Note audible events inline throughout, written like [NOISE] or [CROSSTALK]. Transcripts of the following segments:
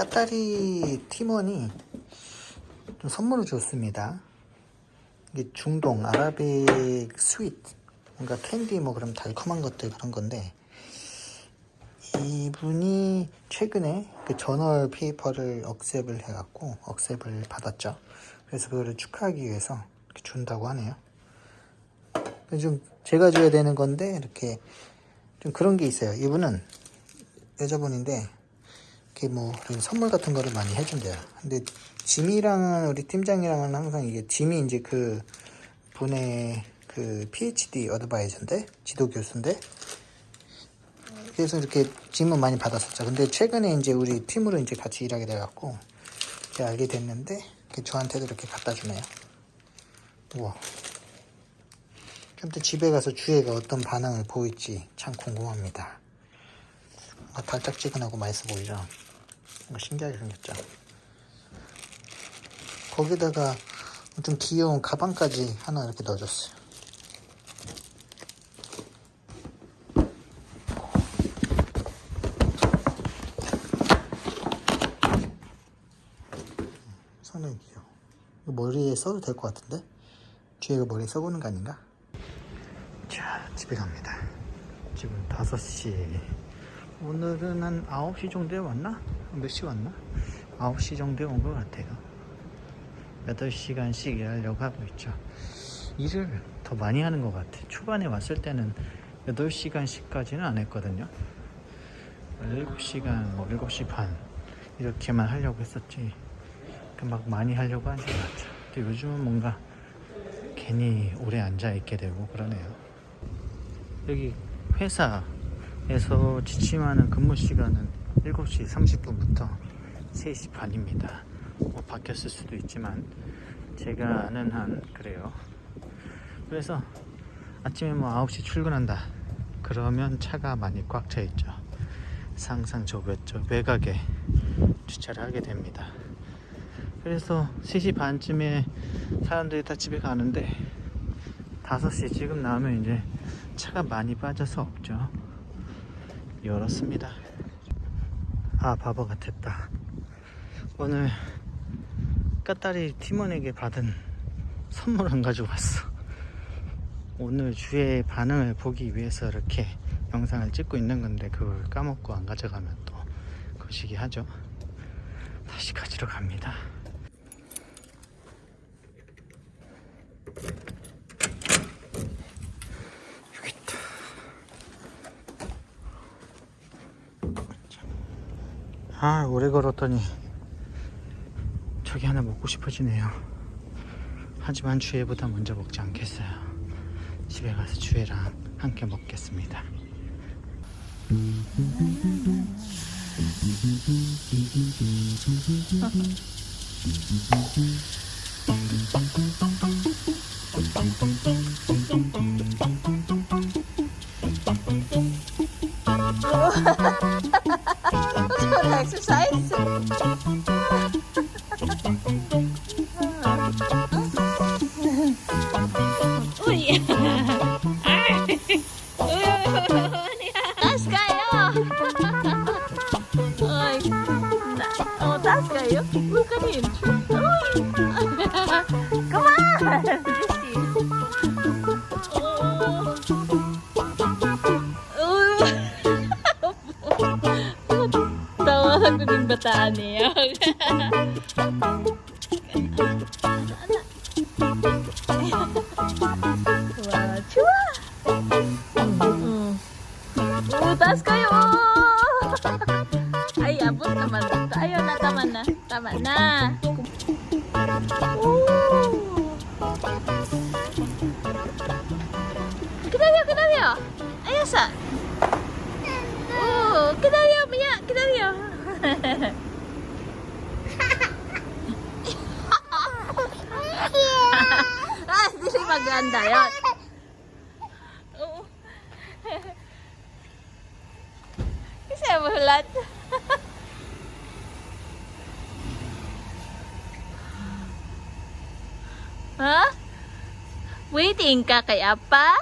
까따리 팀원이 좀 선물을 줬습니다. 이게 중동 아라빅 스윗 뭔가 캔디 뭐 그런 달콤한 것들 그런 건데 이분이 최근에 그 저널 페이퍼를 억셉을 해갖고 억셉을 받았죠. 그래서 그거를 축하하기 위해서 준다고 하네요. 좀 제가 줘야 되는 건데 이렇게 좀 그런 게 있어요. 이분은 여자분인데 이렇게 뭐 선물 같은 거를 많이 해준대요. 근데 짐이랑은 우리 팀장이랑은 항상 이게 짐이 이제 그 분의 그 PhD 어드바이저인데 지도 교수인데 그래서 이렇게 질문 많이 받았었죠. 근데 최근에 이제 우리 팀으로 이제 같이 일하게 돼갖고 이제 알게 됐는데 저한테도 이렇게 갖다 주네요. 우와. 좀 더 집에 가서 주애가 어떤 반응을 보일지 참 궁금합니다. 달짝지근하고 맛있어 보이죠? 뭔가 신기하게 생겼죠? 거기다가 좀 귀여운 가방까지 하나 이렇게 넣어줬어요. 상당히 귀여워. 머리에 써도 될 것 같은데? 주애가 머리에 써보는 거 아닌가? 자, 집에 갑니다. 지금 5시. 오늘은 한 9시 정도에 왔나? 몇 시 왔나? 9시 정도에 온 것 같아요. 8시간씩 일하려고 하고 있죠. 일을 더 많이 하는 것 같아. 초반에 왔을 때는 8시간씩까지는 안 했거든요. 7시간, 뭐 7시 반 이렇게만 하려고 했었지. 그막 많이 하려고 하는 것 같아. 근데 요즘은 뭔가 괜히 오래 앉아 있게 되고 그러네요. 여기 회사에서 지침하는 근무 시간은 7시 30분부터 3시 반입니다. 뭐 바뀌었을 수도 있지만 제가 아는 한 그래요. 그래서 아침에 뭐 9시 출근한다. 그러면 차가 많이 꽉 차 있죠. 상상 저겠죠. 외곽에 주차를 하게 됩니다. 그래서 3시 반쯤에 사람들이 다 집에 가는데 5시 지금 나오면 이제 차가 많이 빠져서 없죠. 열었습니다. 아, 바보 같았다. 오늘 까따리 팀원에게 받은 선물 안 가지고 왔어. 오늘 주의 반응을 보기 위해서 이렇게 영상을 찍고 있는 건데 그걸 까먹고 안 가져가면 또 거시기 하죠. 다시 가지러 갑니다. 여기 있다. 아, 오래 걸었더니 저기 하나 먹고 싶어지네요. 하지만 주애보다 먼저 먹지 않겠어요. 집에 가서 주애랑 함께 먹겠습니다. [LAUGHS] exercise. Kayo! Ay! Oh, taas kayo? Look at him! Come on! tanıyor. Hmm. Utas kayo! Ay, abot naman. Ayun na, tama na. Tama na. Kinabiyo, kinabiyo! Ayos ah! Oh, kinabiyo, kita Kinabiyo! 야사. 오, 기다려, 미야, 기다려. ah, hindi maganda yun. Oo. Kasi mulat. ha? Waiting ka kay Apa?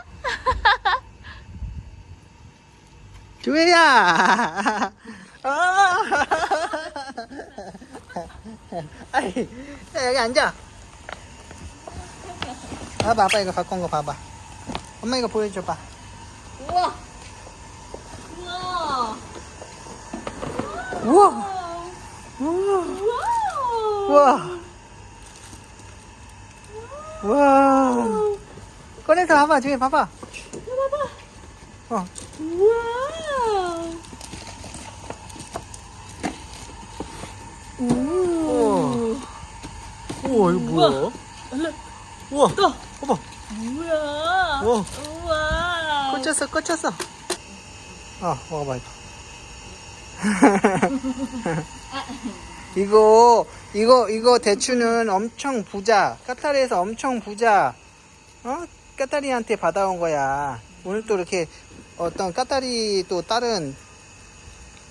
주 아! 아이, 자, 여기 앉아. 봐봐, 아빠 이거 갖고 온 거 봐봐. 엄마 이거 보여줘봐. 우와. 우와. 우와. 우와. 우와. 우와. 꺼내서 봐봐, 저기 봐봐. 봐봐. 어. 우와. 우와. 우와, 이거 뭐야? 얼른 우와, 또. 봐봐. 우와. 우와. 우와. 꽂혔어, 꽂혔어. 어, 먹어봐, 이거. [LAUGHS] 이거, 이거, 이거 대추는 엄청 부자. 까타리에서 엄청 부자. 어? 까타리한테 받아온 거야. 오늘 또 이렇게 어떤 까타리 또 다른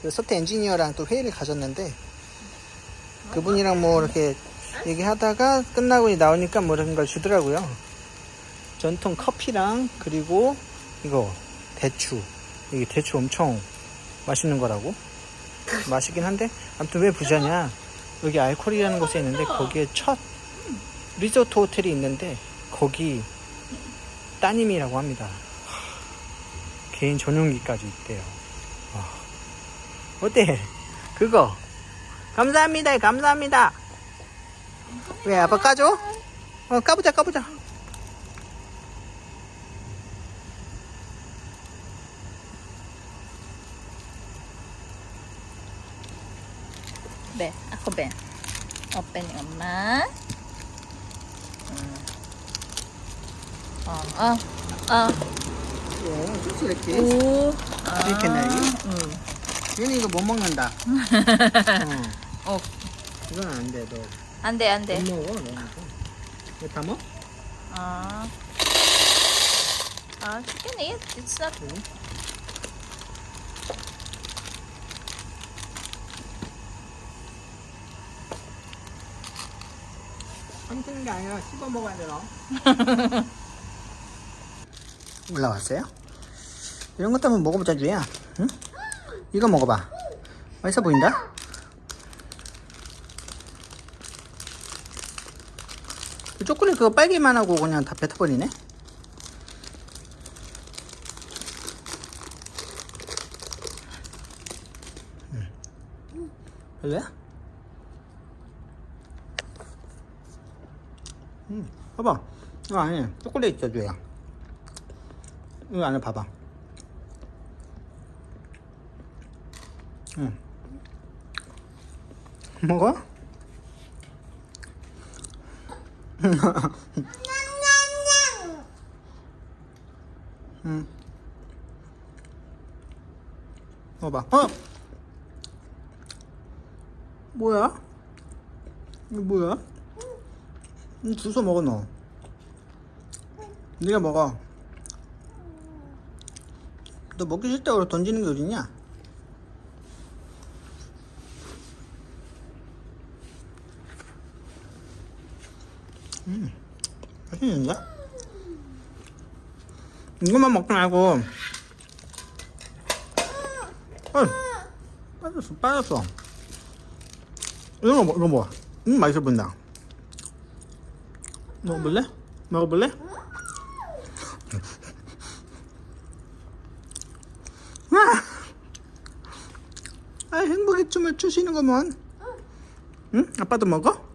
그 소프트 엔지니어랑 또 회의를 가졌는데 그분이랑 뭐 이렇게 얘기하다가 끝나고 나오니까 뭐 이런 걸 주더라고요. 전통 커피랑 그리고 이거 대추. 이게 대추 엄청 맛있는 거라고? 맛있긴 한데? 아무튼 왜 부자냐? 여기 알콜이라는 곳에 있는데 거기에 첫 리조트 호텔이 있는데 거기 따님이라고 합니다. 하, 개인 전용기까지 있대요. 와, 어때? 그거 감사합니다 감사합니다 왜 아빠 까줘? 어 까보자 까보자 Ben, ako Ben. Open yung mouth. Mm. Oh, oh, oh. 오, 이렇게 Ooh. 이렇게 내 Mm. 얘는 이거 못 먹는다. [LAUGHS] 어. 이건 안 돼. 너못 Ande, ande. 먹어. 너 이거. 다 먹어? You can eat. It's not. 삼키는 게 아니라 씹어 먹어야 돼, 너. [LAUGHS] 올라왔어요? 이런 것도 한번 먹어보자, 주야. 응? 이거 먹어봐. 맛있어 보인다? 초콜릿 그거 빨기만 하고 그냥 다 뱉어버리네? 응. 별로야? 음, 봐봐. 이거 안에 초콜릿 있어, 줘야. 이거 안에 봐봐. 응. 먹어? 응. 먹어봐. 어? 뭐야? 이거 뭐야? 응, 주워 먹어 너. 네가 먹어. 너 먹기 싫다고 던지는 게 어딨냐? 음, 맛있는데? 이것만 먹지 말고. 어, 빠졌어, 빠졌어. 이거 뭐, 이거 뭐야? 음, 맛있어 보인다. 먹어볼래? 먹어볼래? 아, 아 행복의 춤을 추시는 거면 응? 아빠도 먹어?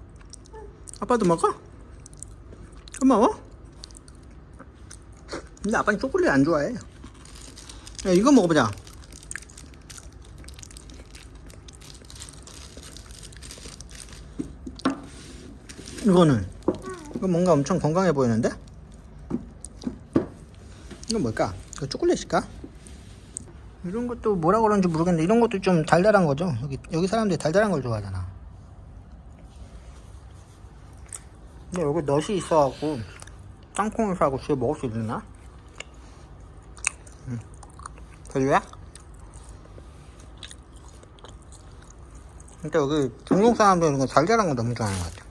아빠도 먹어? 고마워 근데 아빠는 초콜릿 안 좋아해 야 이거 먹어보자 이거는 이거 뭔가 엄청 건강해 보이는데? 이건 뭘까? 이거 초콜릿일까? 이런 것도 뭐라 그러는지 모르겠는데 이런 것도 좀 달달한 거죠. 여기 여기 사람들이 달달한 걸 좋아하잖아. 근데 여기 넛이 있어갖고 땅콩을 사고 집에 먹을 수 있나? 음. 별로야? 근데 여기 중국 사람들은 이거 달달한 거 너무 좋아하는 것 같아.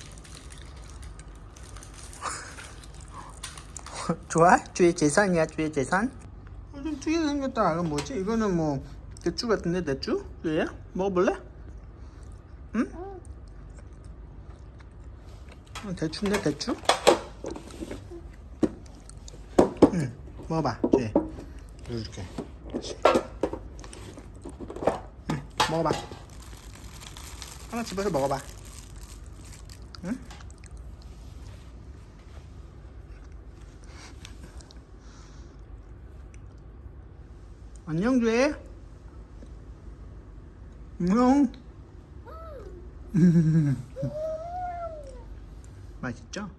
[LAUGHS] 좋아? 주의 재산이야, 주의 재산? 어, 좀 특이하게 생겼다. 이건 뭐지? 이거는 뭐, 대추 같은데, 대추? 얘야? 먹어볼래? 응? 어, 대충네 대충? 응 먹어봐 쟤 이렇게. 다시. 응 먹어봐. 하나 집어서 먹어봐. 응? 안녕 쟤 [LAUGHS] 안녕 맛있죠?